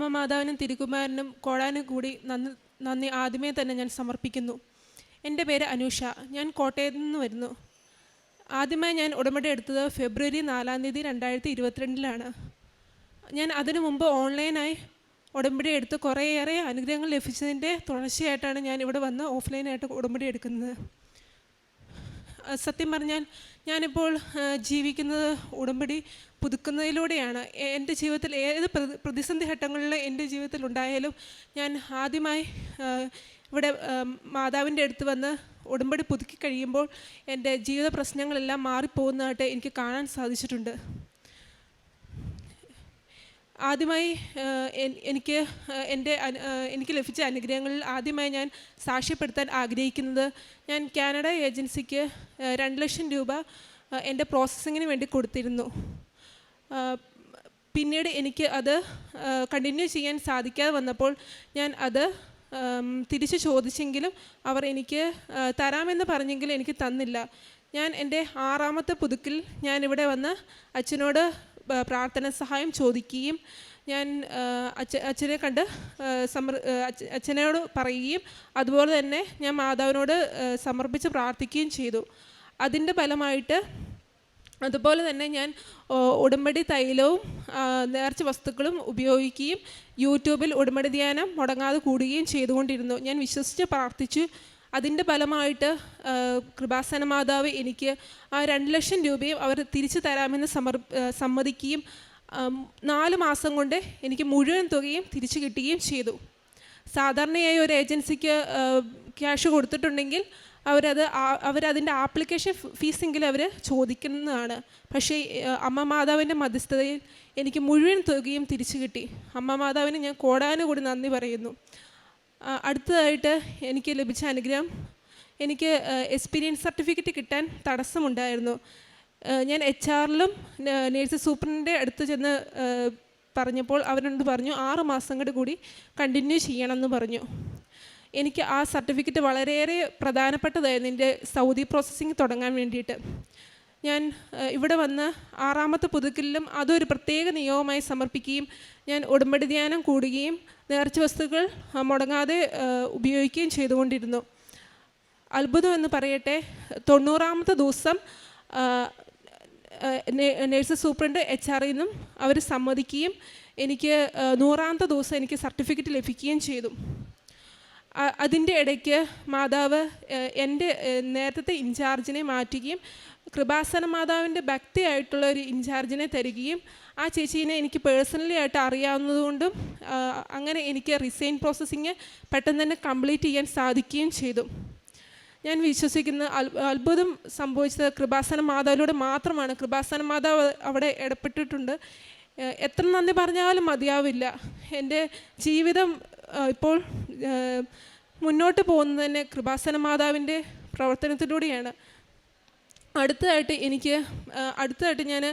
അമ്മ മാതാവിനും തിരുകുമാരനും കോടാനും കൂടി നന്ദി നന്ദി ആദ്യമേ തന്നെ ഞാൻ സമർപ്പിക്കുന്നു. എന്റെ പേര് അനുഷ. ഞാൻ കോട്ടയത്ത് നിന്ന് വരുന്നു. ആദ്യമായി ഞാൻ ഉടമ്പടി എടുത്തത് ഫെബ്രുവരി നാലാം തീയതി രണ്ടായിരത്തി ഇരുപത്തിരണ്ടിലാണ് ഞാൻ അതിനു മുമ്പ് ഓൺലൈനായി ഉടമ്പടി എടുത്ത് കുറേയേറെ അനുഗ്രഹങ്ങൾ ലഭിച്ചതിന്റെ തുടർച്ചയായിട്ടാണ് ഞാൻ ഇവിടെ വന്ന് ഓഫ്ലൈനായിട്ട് ഉടമ്പടി എടുക്കുന്നത്. സത്യം പറഞ്ഞാൽ ഞാനിപ്പോൾ ജീവിക്കുന്നത് ഉടമ്പടി പുതുക്കുന്നതിലൂടെയാണ്. എന്റെ ജീവിതത്തിൽ ഏത് പ്രതി- പ്രതിസന്ധി ഘട്ടങ്ങളിൽ എന്റെ ജീവിതത്തിൽ ഉണ്ടായാലും ഞാൻ ആദ്യമായി ഇവിടെ മാതാവിന്റെ അടുത്ത് വന്ന് ഉടമ്പടി പുതുക്കി കഴിയുമ്പോൾ എന്റെ ജീവിത പ്രശ്നങ്ങളെല്ലാം മാറിപ്പോകുന്നതായിട്ട് എനിക്ക് കാണാൻ സാധിച്ചിട്ടുണ്ട്. ആദ്യമായി എനിക്ക് എന്റെ എനിക്ക് ലഭിച്ച അനുഗ്രഹങ്ങളിൽ ആദ്യമായി ഞാൻ സാക്ഷ്യപ്പെടുത്താൻ ആഗ്രഹിക്കുന്നത് ഞാൻ കാനഡ ഏജൻസിക്ക് രണ്ട് ലക്ഷം രൂപ എന്റെ പ്രോസസ്സിങ്ങിന് വേണ്ടി കൊടുത്തിരുന്നു. പിന്നീട് എനിക്ക് അത് കണ്ടിന്യൂ ചെയ്യാൻ സാധിക്കാതെ വന്നപ്പോൾ ഞാൻ അത് തിരിച്ചു ചോദിച്ചെങ്കിലും അവർ എനിക്ക് തരാമെന്ന് പറഞ്ഞെങ്കിലും എനിക്ക് തന്നില്ല. ഞാൻ എന്റെ ആറാമത്തെ പുതുക്കിൽ ഞാൻ ഇവിടെ വന്ന് അച്ഛനോട് പ്രാർത്ഥന സഹായം ചോദിക്കുകയും ഞാൻ അച്ഛ അച്ഛനെ കണ്ട് സമർ അച്ഛനോട് പറയുകയും അതുപോലെ തന്നെ ഞാൻ മാതാവിനോട് സമർപ്പിച്ച് പ്രാർത്ഥിക്കുകയും ചെയ്തു. അതിന്റെ ഫലമായിട്ട് അതുപോലെ തന്നെ ഞാൻ ഉടമ്പടി തൈലവും നേർച്ച വസ്തുക്കളും ഉപയോഗിക്കുകയും യൂട്യൂബിൽ ഉടമ്പടി ധ്യാനം മുടങ്ങാതെ കൂടുകയും ചെയ്തുകൊണ്ടിരുന്നു. ഞാൻ വിശ്വസിച്ച് പ്രാർത്ഥിച്ചു അതിന്റെ ഫലമായിട്ട് കൃപാസന മാതാവ് എനിക്ക് ആ രണ്ട് ലക്ഷം രൂപയും അവർ തിരിച്ചു തരാമെന്ന് സമർ സമ്മതിക്കുകയും നാല് മാസം കൊണ്ട് എനിക്ക് മുഴുവൻ തുകയും തിരിച്ചു കിട്ടുകയും ചെയ്തു. സാധാരണയായി ഒരു ഏജൻസിക്ക് ക്യാഷ് കൊടുത്തിട്ടുണ്ടെങ്കിൽ അവരത് അവരതിന്റെ ആപ്ലിക്കേഷൻ ഫീസെങ്കിലും അവർ ചോദിക്കുന്നതാണ്. പക്ഷേ അമ്മ മാതാവിന്റെ മധ്യസ്ഥതയിൽ എനിക്ക് മുഴുവൻ തുകയും തിരിച്ചു കിട്ടി. അമ്മ മാതാവിന് ഞാൻ കോടാനുകൂടി നന്ദി പറയുന്നു. അടുത്തതായിട്ട് എനിക്ക് ലഭിച്ച അനുഗ്രഹം എനിക്ക് എക്സ്പീരിയൻസ് സർട്ടിഫിക്കറ്റ് കിട്ടാൻ തടസ്സമുണ്ടായിരുന്നു. ഞാൻ എച്ച് ആറിലും നേഴ്സ് സൂപ്രണ്ടിന്റെ അടുത്ത് ചെന്ന് പറഞ്ഞപ്പോൾ അവരോട് പറഞ്ഞു ആറ് മാസം കൂടി കൂടി കണ്ടിന്യൂ ചെയ്യണമെന്ന് പറഞ്ഞു. എനിക്ക് ആ സർട്ടിഫിക്കറ്റ് വളരെയേറെ പ്രധാനപ്പെട്ടതായിരുന്നു എന്റെ സൗദി പ്രോസസ്സിങ് തുടങ്ങാൻ വേണ്ടിയിട്ട്. ഞാൻ ഇവിടെ വന്ന് ആറാമത്തെ പുതുക്കലിലും അതൊരു പ്രത്യേക നിയമമായി സമർപ്പിക്കുകയും ഞാൻ ഉടമ്പടി ധ്യാനം കൂടുകയും നേർച്ച വസ്തുക്കൾ മുടങ്ങാതെ ഉപയോഗിക്കുകയും ചെയ്തുകൊണ്ടിരുന്നു. അത്ഭുതം എന്ന് പറയട്ടെ തൊണ്ണൂറാമത്തെ ദിവസം നേഴ്സ് സൂപ്രണ്ട് എച്ച് ആറിൽ നിന്നും അവർ സമ്മതിക്കുകയും എനിക്ക് നൂറാമത്തെ ദിവസം എനിക്ക് സർട്ടിഫിക്കറ്റ് ലഭിക്കുകയും ചെയ്തു. അതിന്റെ ഇടയ്ക്ക് മാതാവ് എന്റെ നേരത്തെ ഇൻചാർജിനെ മാറ്റുകയും കൃപാസന മാതാവിന്റെ ഭക്തിയായിട്ടുള്ള ഒരു ഇൻചാർജിനെ തരികയും ആ ചേച്ചീനെ എനിക്ക് പേഴ്സണലി ആയിട്ട് അറിയാവുന്നതുകൊണ്ടും അങ്ങനെ എനിക്ക് റിസൈൻ പ്രോസസ്സിങ് പെട്ടെന്ന് തന്നെ കംപ്ലീറ്റ് ചെയ്യാൻ സാധിക്കുകയും ചെയ്തു. ഞാൻ വിശ്വസിക്കുന്ന അത്ഭുതം സംഭവിച്ചത് കൃപാസന മാതാവിലൂടെ മാത്രമാണ്. കൃപാസന മാതാവ് അവിടെ ഇടപെട്ടിട്ടുണ്ട്. എത്ര നന്ദി പറഞ്ഞാലും മതിയാവില്ല. എന്റെ ജീവിതം ഇപ്പോൾ മുന്നോട്ട് പോകുന്നത് തന്നെ കൃപാസന മാതാവിന്റെ പ്രവർത്തനത്തിലൂടെയാണ്. അടുത്തതായിട്ട് എനിക്ക് അടുത്തതായിട്ട് ഞാൻ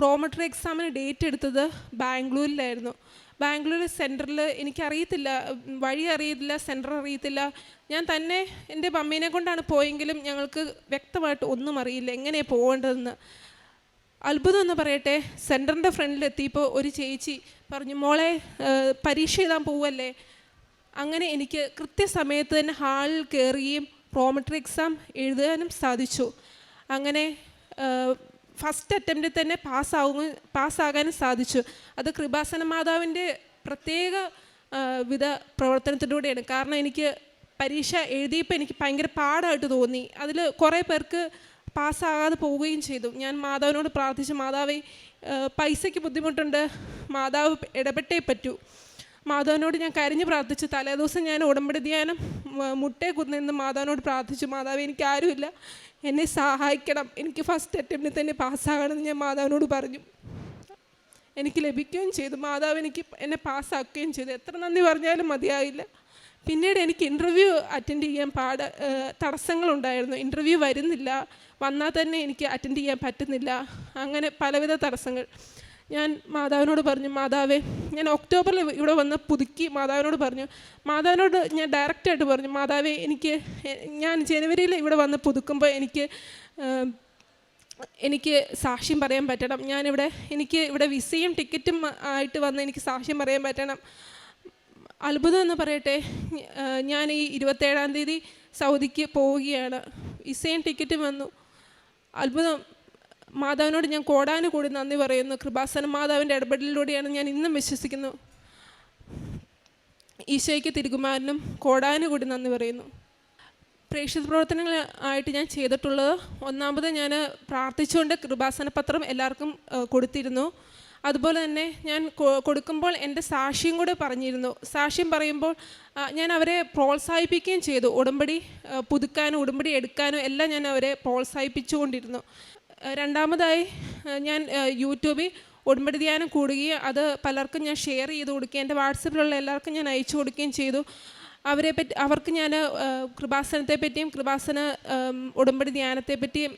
പ്രോമട്രി എക്സാമിന് ഡേറ്റ് എടുത്തത് ബാംഗ്ലൂരിലായിരുന്നു. ബാംഗ്ലൂർ സെന്ററിൽ എനിക്കറിയത്തില്ല വഴി അറിയത്തില്ല സെന്റർ അറിയത്തില്ല. ഞാൻ തന്നെ എന്റെ മമ്മീനെ കൊണ്ടാണ് പോയെങ്കിലും ഞങ്ങൾക്ക് വ്യക്തമായിട്ട് ഒന്നും അറിയില്ല എങ്ങനെയാണ് പോകേണ്ടതെന്ന്. അത്ഭുതം എന്ന് പറയട്ടെ സെന്ററിന്റെ ഫ്രണ്ടിലെത്തിയപ്പോൾ ഒരു ചേച്ചി പറഞ്ഞു മോളെ പരീക്ഷ എഴുതാൻ പോവല്ലേ? അങ്ങനെ എനിക്ക് കൃത്യസമയത്ത് തന്നെ ഹാളിൽ കയറുകയും പ്രോമട്രി എക്സാം എഴുതാനും സാധിച്ചു. അങ്ങനെ ഫസ്റ്റ് അറ്റംപ്റ്റിൽ തന്നെ പാസ്സാവുക പാസ്സാകാനും സാധിച്ചു. അത് കൃപാസന മാതാവിന്റെ പ്രത്യേക വിധ പ്രവർത്തനത്തിലൂടെയാണ്. കാരണം എനിക്ക് പരീക്ഷ എഴുതിയപ്പോൾ എനിക്ക് ഭയങ്കര പാടായിട്ട് തോന്നി. അതിൽ കുറേ പേർക്ക് പാസ്സാകാതെ പോവുകയും ചെയ്തു. ഞാൻ മാതാവിനോട് പ്രാർത്ഥിച്ചു മാതാവേ പൈസയ്ക്ക് ബുദ്ധിമുട്ടുണ്ട്. മാതാവ് ഇടപെട്ടേ പറ്റൂ. മാതാവിനോട് ഞാൻ കരഞ്ഞ് പ്രാർത്ഥിച്ചു. തലേദിവസം ഞാൻ ഉടമ്പടി ധ്യാനം മുട്ടേ കുന്നിന്ന് മാതാവിനോട് പ്രാർത്ഥിച്ചു. മാതാവ് എനിക്ക് ആരുമില്ല. എന്നെ സഹായിക്കണം. എനിക്ക് ഫസ്റ്റ് അറ്റംപ്റ്റിൽ തന്നെ പാസ്സാകണമെന്ന് ഞാൻ മാതാവിനോട് പറഞ്ഞു. എനിക്ക് ലഭിക്കുകയും ചെയ്തു. മാതാവ് എനിക്ക് എന്നെ പാസ്സാക്കുകയും ചെയ്തു. എത്ര നന്ദി പറഞ്ഞാലും മതിയായില്ല. പിന്നീട് എനിക്ക് ഇന്റർവ്യൂ അറ്റൻഡ് ചെയ്യാൻ പാട തടസ്സങ്ങളുണ്ടായിരുന്നു ഇന്റർവ്യൂ വരുന്നില്ല. വന്നാൽ തന്നെ എനിക്ക് അറ്റൻഡ് ചെയ്യാൻ പറ്റുന്നില്ല. അങ്ങനെ പലവിധ തടസ്സങ്ങൾ. ഞാൻ മാതാവിനോട് പറഞ്ഞു മാതാവേ ഞാൻ ഒക്ടോബറിൽ ഇവിടെ വന്ന് പുതുക്കി മാതാവിനോട് പറഞ്ഞു. മാതാവിനോട് ഞാൻ ഡയറക്റ്റായിട്ട് പറഞ്ഞു മാതാവേ എനിക്ക് ഞാൻ ജനുവരിയിൽ ഇവിടെ വന്ന് പുതുക്കുമ്പോൾ എനിക്ക് എനിക്ക് സാക്ഷ്യം പറയാൻ പറ്റണം. ഞാനിവിടെ എനിക്ക് ഇവിടെ വിസയും ടിക്കറ്റും ആയിട്ട് വന്ന് എനിക്ക് സാക്ഷ്യം പറയാൻ പറ്റണം. അത്ഭുതം എന്ന് പറയട്ടെ ഞാൻ ഈ ഇരുപത്തേഴാം തീയതി സൗദിക്ക് പോവുകയാണ്. വിസയും ടിക്കറ്റും വന്നു. അത്ഭുതം. മാതാവിനോട് ഞാൻ കോടാനുകൂടി നന്ദി പറയുന്നു. കൃപാസന മാതാവിന്റെ ഇടപെടലിലൂടെയാണ് ഞാൻ ഇന്നും വിശ്വസിക്കുന്നു. ഈശോയ്ക്ക് തിരുകുമാരനും കോടാനുകൂടി നന്ദി പറയുന്നു. പ്രേക്ഷിത പ്രവർത്തനങ്ങൾ ആയിട്ട് ഞാൻ ചെയ്തിട്ടുള്ളത് ഒന്നാമത് ഞാൻ പ്രാർത്ഥിച്ചുകൊണ്ട് കൃപാസന പത്രം എല്ലാവർക്കും കൊടുത്തിരുന്നു. അതുപോലെ തന്നെ ഞാൻ കൊടുക്കുമ്പോൾ എന്റെ സാക്ഷ്യം കൂടെ പറഞ്ഞിരുന്നു. സാക്ഷ്യം പറയുമ്പോൾ ഞാൻ അവരെ പ്രോത്സാഹിപ്പിക്കുകയും ചെയ്തു. ഉടമ്പടി പുതുക്കാനോ ഉടമ്പടി എടുക്കാനും എല്ലാം ഞാൻ അവരെ പ്രോത്സാഹിപ്പിച്ചുകൊണ്ടിരുന്നു. രണ്ടാമതായി ഞാൻ യൂട്യൂബിൽ ഉടമ്പടി ധ്യാനം കൂടുകയും അത് പലർക്കും ഞാൻ ഷെയർ ചെയ്ത് കൊടുക്കുകയും എന്റെ വാട്സപ്പിലുള്ള എല്ലാവർക്കും ഞാൻ അയച്ചു കൊടുക്കുകയും ചെയ്തു. അവരെ പറ്റി അവർക്ക് ഞാൻ കൃപാസനത്തെ പറ്റിയും കൃപാസന ഉടമ്പടി ധ്യാനത്തെ പറ്റിയും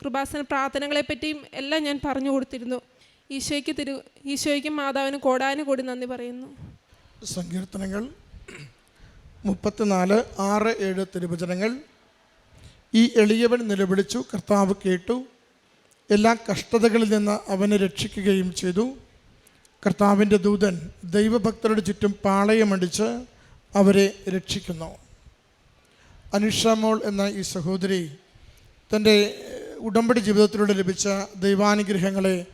കൃപാസന പ്രാർത്ഥനകളെ പറ്റിയും എല്ലാം ഞാൻ പറഞ്ഞു കൊടുത്തിരുന്നു. ഈശോയ്ക്ക് തിരു ഈശോയ്ക്കും മാതാവിനും കോടാനും കൂടി നന്ദി പറയുന്നു. സങ്കീർത്തനങ്ങൾ മുപ്പത്തിനാല് ആറ് ഏഴ് തിരുവചനങ്ങൾ ഈ എളിയവൻ നിലവിളിച്ചു കർത്താവ് കേട്ടു. എല്ലാ കഷ്ടതകളിൽ നിന്ന് അവനെ രക്ഷിക്കുകയും ചെയ്തു. കർത്താവിന്റെ ദൂതൻ ദൈവഭക്തരുടെ ചുറ്റും പാളയമടിച്ച് അവരെ രക്ഷിക്കുന്നു. അനുഷമോൾ എന്ന ഈ സഹോദരി തന്റെ ഉടമ്പടി ജീവിതത്തിലൂടെ ലഭിച്ച ദൈവാനുഗ്രഹങ്ങളെ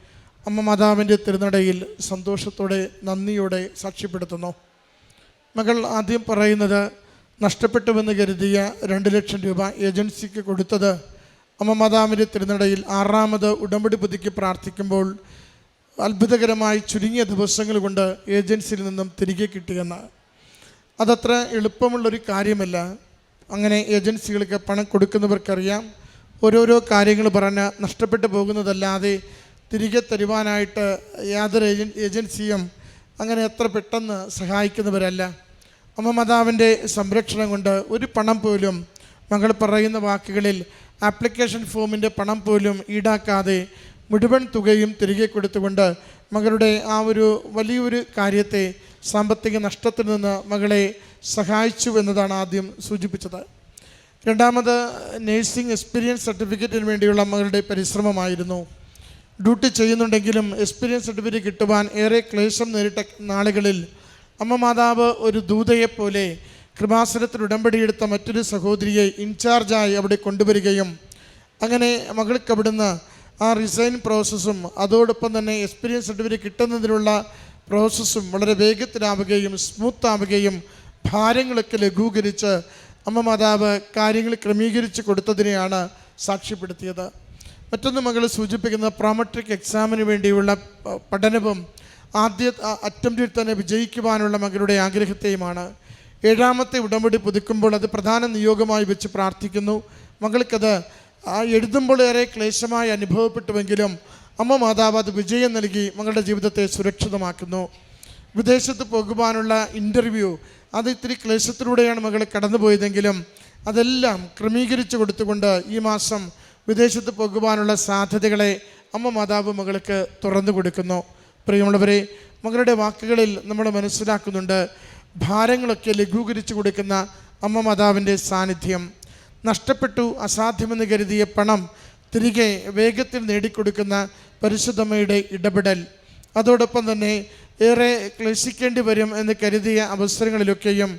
അമ്മ മാതാവിന്റെ തിരുനടയിൽ സന്തോഷത്തോടെ നന്ദിയോടെ സാക്ഷ്യപ്പെടുത്തുന്നു. മകൾ ആദ്യം പറയുന്നത് നഷ്ടപ്പെട്ടുവെന്ന് കരുതിയ രണ്ട് ലക്ഷം രൂപ ഏജൻസിക്ക് കൊടുത്തത് അമ്മ മാതാവിന്റെ തിരുനടയിൽ ആറാമത് ഉടമ്പടി പുതുക്കി പ്രാർത്ഥിക്കുമ്പോൾ അത്ഭുതകരമായി ചുരുങ്ങിയ ദിവസങ്ങൾ കൊണ്ട് ഏജൻസിയിൽ നിന്നും തിരികെ കിട്ടിയെന്ന്. അതത്ര എളുപ്പമുള്ളൊരു കാര്യമല്ല. അങ്ങനെ ഏജൻസികൾക്ക് പണം കൊടുക്കുന്നവർക്കറിയാം. ഓരോരോ കാര്യങ്ങൾ പറഞ്ഞ് നഷ്ടപ്പെട്ടു പോകുന്നതല്ലാതെ തിരികെ തരുവാനായിട്ട് യാതൊരു ഏജൻ ഏജൻസിയും അങ്ങനെ എത്ര പെട്ടെന്ന് സഹായിക്കുന്നവരല്ല. അമ്മ മാതാവിന്റെ സംരക്ഷണം കൊണ്ട് ഒരു പണം പോലും മകൾ പറയുന്ന വാക്കുകളിൽ ആപ്ലിക്കേഷൻ ഫോമിന്റെ പണം പോലും ഈടാക്കാതെ മുഴുവൻ തുകയും തിരികെ കൊടുത്തുകൊണ്ട് മകളുടെ ആ ഒരു വലിയൊരു കാര്യത്തെ സാമ്പത്തിക നഷ്ടത്തിൽ നിന്ന് മകളെ സഹായിച്ചു എന്നതാണ് ആദ്യം സൂചിപ്പിച്ചത്. രണ്ടാമത് നേഴ്സിംഗ് എക്സ്പീരിയൻസ് സർട്ടിഫിക്കറ്റിന് വേണ്ടിയുള്ള മകളുടെ പരിശ്രമമായിരുന്നു. ഡ്യൂട്ടി ചെയ്യുന്നുണ്ടെങ്കിലും എക്സ്പീരിയൻസ് സർട്ടിഫിക്കറ്റ് കിട്ടുവാൻ ഏറെ ക്ലേശം നേരിട്ട നാളുകളിൽ അമ്മ മാതാവ് ഒരു ദൂതയെപ്പോലെ കൃപാസനത്തിൽ ഉടമ്പടിയെടുത്ത മറ്റൊരു സഹോദരിയെ ഇൻചാർജായി അവിടെ കൊണ്ടുവരികയും അങ്ങനെ മകൾക്ക് അവിടുന്ന് ആ റിസൈൻ പ്രോസസ്സും അതോടൊപ്പം തന്നെ എക്സ്പീരിയൻസ് സർട്ടിഫിക്കറ്റ് കിട്ടുന്നതിനുള്ള പ്രോസസ്സും വളരെ വേഗത്തിലാവുകയും സ്മൂത്ത് ആവുകയും ഭാരങ്ങളൊക്കെ ലഘൂകരിച്ച് അമ്മ മാതാവ് കാര്യങ്ങൾ ക്രമീകരിച്ച് കൊടുത്തതിനെയാണ് സാക്ഷ്യപ്പെടുത്തിയത്. മറ്റൊന്ന് മകൾ സൂചിപ്പിക്കുന്ന പ്രോമട്രിക് എക്സാമിന് വേണ്ടിയുള്ള പഠനവും ആദ്യ അറ്റംപ്റ്റിൽ തന്നെ വിജയിക്കുവാനുള്ള മകളുടെ ആഗ്രഹത്തെയുമാണ്. ഏഴാമത്തെ ഉടമ്പടി പുതുക്കുമ്പോൾ അത് പ്രധാന നിയോഗമായി വെച്ച് പ്രാർത്ഥിക്കുന്നു. മകൾക്കത് എഴുതുമ്പോൾ ഏറെ ക്ലേശമായി അനുഭവപ്പെട്ടുവെങ്കിലും അമ്മ മാതാവ് അത് വിജയം നൽകി മകളുടെ ജീവിതത്തെ സുരക്ഷിതമാക്കുന്നു. വിദേശത്ത് പോകുവാനുള്ള ഇന്റർവ്യൂ അത് ഇത്തിരി ക്ലേശത്തിലൂടെയാണ് മകൾ കടന്നുപോയതെങ്കിലും അതെല്ലാം ക്രമീകരിച്ചു കൊടുത്തുകൊണ്ട് ഈ മാസം വിദേശത്ത് പോകുവാനുള്ള സാധ്യതകളെ അമ്മ മാതാവ് മകൾക്ക് തുറന്നു കൊടുക്കുന്നു. പ്രിയമുള്ളവരെ മകളുടെ വാക്കുകളിൽ നമ്മൾ മനസ്സിലാക്കുന്നുണ്ട് ഭാരങ്ങളൊക്കെ ലഘൂകരിച്ചു കൊടുക്കുന്ന അമ്മ മാതാവിന്റെ സാന്നിധ്യം. നഷ്ടപ്പെട്ടു അസാധ്യമെന്ന് കരുതിയ പണം തിരികെ വേഗത്തിൽ നേടിക്കൊടുക്കുന്ന പരിശുദ്ധമ്മയുടെ ഇടപെടൽ. അതോടൊപ്പം തന്നെ ഏറെ ക്ലേശിക്കേണ്ടി വരും എന്ന് കരുതിയ അവസരങ്ങളിലൊക്കെയും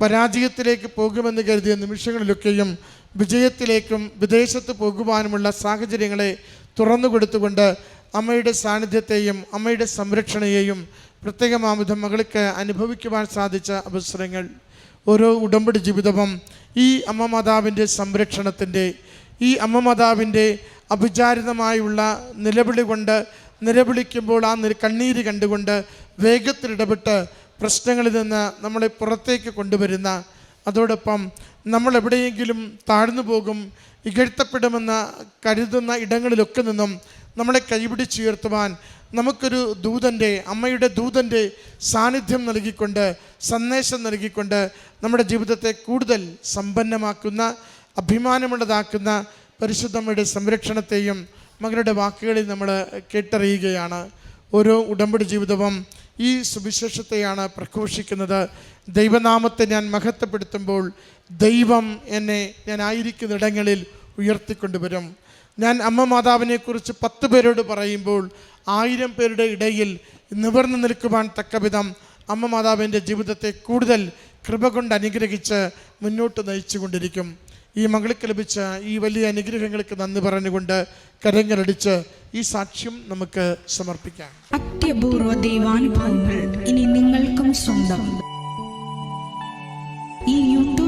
പരാജയത്തിലേക്ക് പോകുമെന്ന് കരുതിയ നിമിഷങ്ങളിലൊക്കെയും വിജയത്തിലേക്കും വിദേശത്ത് പോകുവാനുമുള്ള സാഹചര്യങ്ങളെ തുറന്നു കൊടുത്തുകൊണ്ട് അമ്മയുടെ സാന്നിധ്യത്തെയും അമ്മയുടെ സംരക്ഷണയെയും പ്രത്യേകമാവിധം മകൾക്ക് അനുഭവിക്കുവാൻ സാധിച്ച അവസരങ്ങൾ. ഓരോ ഉടമ്പടി ജീവിതവും ഈ അമ്മ മാതാവിന്റെ സംരക്ഷണത്തിന്റെ ഈ അമ്മ മാതാവിന്റെ അഭിചാരിതമായുള്ള നിലവിളി കൊണ്ട് നിലവിളിക്കുമ്പോൾ ആ കണ്ണീര് കണ്ടുകൊണ്ട് വേഗത്തിൽ ഇടപെട്ട് പ്രശ്നങ്ങളിൽ നിന്ന് നമ്മളെ പുറത്തേക്ക് കൊണ്ടുവരുന്ന അതോടൊപ്പം നമ്മൾ എവിടെയെങ്കിലും താഴ്ന്നു പോകും ഇകഴ്ത്തപ്പെടുമെന്ന് കരുതുന്ന ഇടങ്ങളിലൊക്കെ നിന്നും നമ്മളെ കൈപിടിച്ചുയർത്തുവാൻ നമുക്കൊരു ദൂതന്റെ അമ്മയുടെ ദൂതന്റെ സാന്നിധ്യം നൽകിക്കൊണ്ട് സന്ദേശം നൽകിക്കൊണ്ട് നമ്മുടെ ജീവിതത്തെ കൂടുതൽ സമ്പന്നമാക്കുന്ന അഭിമാനമുള്ളതാക്കുന്ന പരിശുദ്ധമ്മയുടെ സംരക്ഷണത്തെയും മകളുടെ വാക്കുകളിൽ നമ്മൾ കേട്ടറിയുകയാണ്. ഓരോ ഉടമ്പടി ജീവിതവും ഈ സുവിശേഷത്തെയാണ് പ്രഘോഷിക്കുന്നത്. ദൈവനാമത്തെ ഞാൻ മഹത്വപ്പെടുത്തുമ്പോൾ ദൈവം എന്നെ ഞാൻ ആയിരിക്കുന്നിടങ്ങളിൽ ഉയർത്തിക്കൊണ്ടുവരും. ഞാൻ അമ്മ മാതാവിനെക്കുറിച്ച് പത്ത് പേരോട് പറയുമ്പോൾ ആയിരം പേരുടെ ഇടയിൽ നിവർന്നു നിൽക്കുവാൻ തക്കവിധം അമ്മ മാതാവിന്റെ ജീവിതത്തെ കൂടുതൽ കൃപ കൊണ്ട് അനുഗ്രഹിച്ച് മുന്നോട്ട് നയിച്ചു കൊണ്ടിരിക്കും ഈ മകൾക്ക് ലഭിച്ച ഈ വലിയ അനുഗ്രഹങ്ങൾക്ക് നന്ദി പറഞ്ഞുകൊണ്ട് കരങ്ങളടിച്ച് ഈ സാക്ഷ്യം നമുക്ക് സമർപ്പിക്കാം. അത്യപൂർവ ദൈവാനുഭവങ്ങൾ ഇനി നിങ്ങൾക്കും സ്വന്തം.